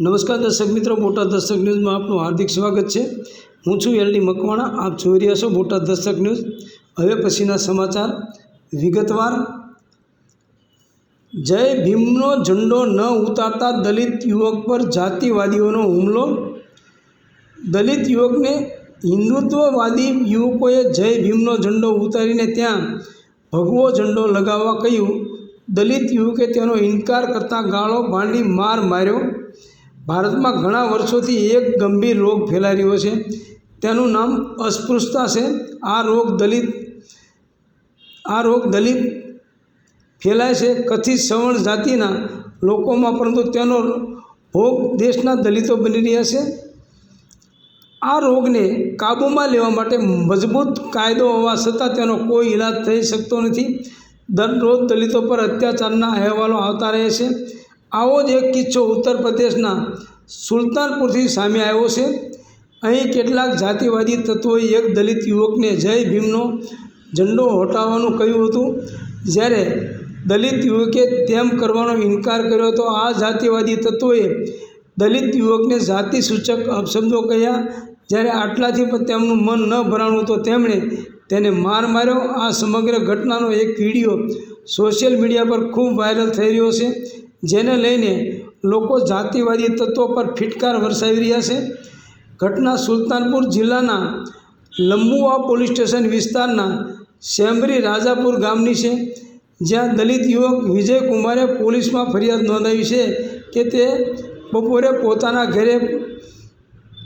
નમસ્કાર દર્શક મિત્રો, બોટાદ દર્શક ન્યૂઝમાં આપનું હાર્દિક સ્વાગત છે. હું છું એલડી મકવાણા, આપ જોઈ રહ્યા છો બોટાદ દર્શક ન્યૂઝ. હવે પછીના સમાચાર. વિગતવાર. જય ભીમનો ઝંડો ન ઉતારતા દલિત યુવક પર જાતિવાદીઓનો હુમલો. દલિત યુવકને હિન્દુત્વવાદી યુવકોએ જય ભીમનો ઝંડો ઉતારીને ત્યાં ભગવો ઝંડો લગાવવા કહ્યું. દલિત યુવકે તેનો ઇનકાર કરતાં ગાળો ભાંડી માર માર્યો. ભારતમાં ઘણા વર્ષોથી એક ગંભીર રોગ ફેલાઈ રહ્યો છે. તેનું નામ અસ્પૃશ્યતા છે. આ રોગ દલિત, આ રોગ દલિત ફેલાય છે કથિત સવર્ણ જાતિના લોકોમાં, પરંતુ તેનો ભોગ દેશના દલિતો બની રહ્યા છે. આ રોગને કાબૂમાં લેવા માટે મજબૂત કાયદો હોવા છતાં તેનો કોઈ ઈલાજ થઈ શકતો નથી. દરરોજ દલિતો પર અત્યાચારના અહેવાલો આવતા રહે છે. આવો જ એક કિસ્સો ઉત્તર પ્રદેશના સુલતાનપુરથી સામે આવ્યો છે. અહીં કેટલાક જાતિવાદી તત્વોએ એક દલિત યુવકને જય ભીમનો ઝંડો હટાવવાનું કહ્યું હતું. જ્યારે દલિત યુવકે તેમ કરવાનો ઇનકાર કર્યો હતો આ જાતિવાદી તત્વોએ દલિત યુવકને જાતિ સૂચક અપશબ્દો કહ્યા. જ્યારે આટલાથી પણ તેમનું મન ન ભરાણું તો તેમણે તેને માર માર્યો. આ સમગ્ર ઘટનાનો એક વીડિયો સોશિયલ મીડિયા પર ખૂબ વાયરલ થઈ રહ્યો છે. જેને લઈને લોકો જાતિવાદી તત્વો પર ફિટકાર વરસાવી રહ્યા છે. ઘટના સુલતાનપુર જિલ્લાના લંબુઆ પોલીસ સ્ટેશન વિસ્તારના શેમરી રાજાપુર ગામની છે. જ્યાં દલિત યુવક વિજય કુમારે પોલીસમાં ફરિયાદ નોંધાવી છે કે તે બપોરે પોતાના ઘરે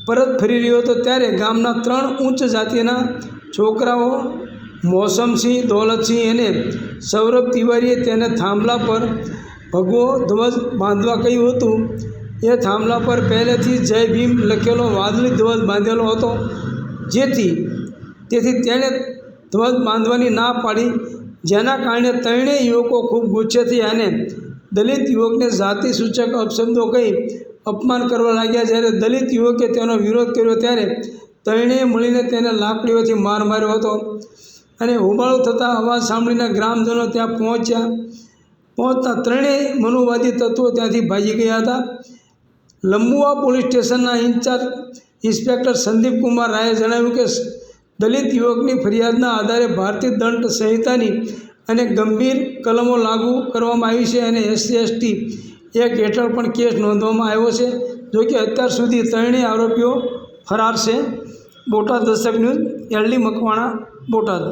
પરત ફરી રહ્યો હતો ત્યારે ગામના ત્રણ ઉચ્ચ જાતિના છોકરાઓ મોસમસિંહ, દોલતસિંહ અને સૌરભ તિવારીએ તેને થાંભલા પર ભગવો ધ્વજ બાંધવા કહ્યું હતું. એ થાંભલા પર પહેલેથી જય ભીમ લખેલો વાદળી ધ્વજ બાંધેલો હતો. જેથી, તેથી તેણે ધ્વજ બાંધવાની ના પાડી. જેના કારણે ત્રણેય યુવકો ખૂબ ગુસ્સે થયા અને દલિત યુવકને જાતિ સૂચક અપશબ્દો કહી અપમાન કરવા લાગ્યા. જ્યારે દલિત યુવકે તેનો વિરોધ કર્યો ત્યારે ત્રણેય મળીને તેને લાકડીઓથી માર માર્યો હતો અને હોબાળો થતાં અવાજ સાંભળીને ગ્રામજનો ત્યાં પહોંચ્યા. પહોંચતા ત્રણેય મનુવાદી તત્વો ત્યાંથી ભાગી ગયા હતા. લંબુઆ પોલીસ સ્ટેશનના ઇન્ચાર્જ ઇન્સ્પેક્ટર સંદીપ કુમાર રાયે જણાવ્યું કે, દલિત યુવકની ફરિયાદના આધારે ભારતીય દંડ સંહિતાની અને ગંભીર કલમો લાગુ કરવામાં આવી છે અને એસસી, એસટી એક હેઠળ પણ કેસ નોંધવામાં આવ્યો છે. જોકે અત્યાર સુધી ત્રણેય આરોપીઓ ફરાર છે. બોટાદ દર્શક ન્યૂઝ, એલડી મકવાણા, બોટાદ.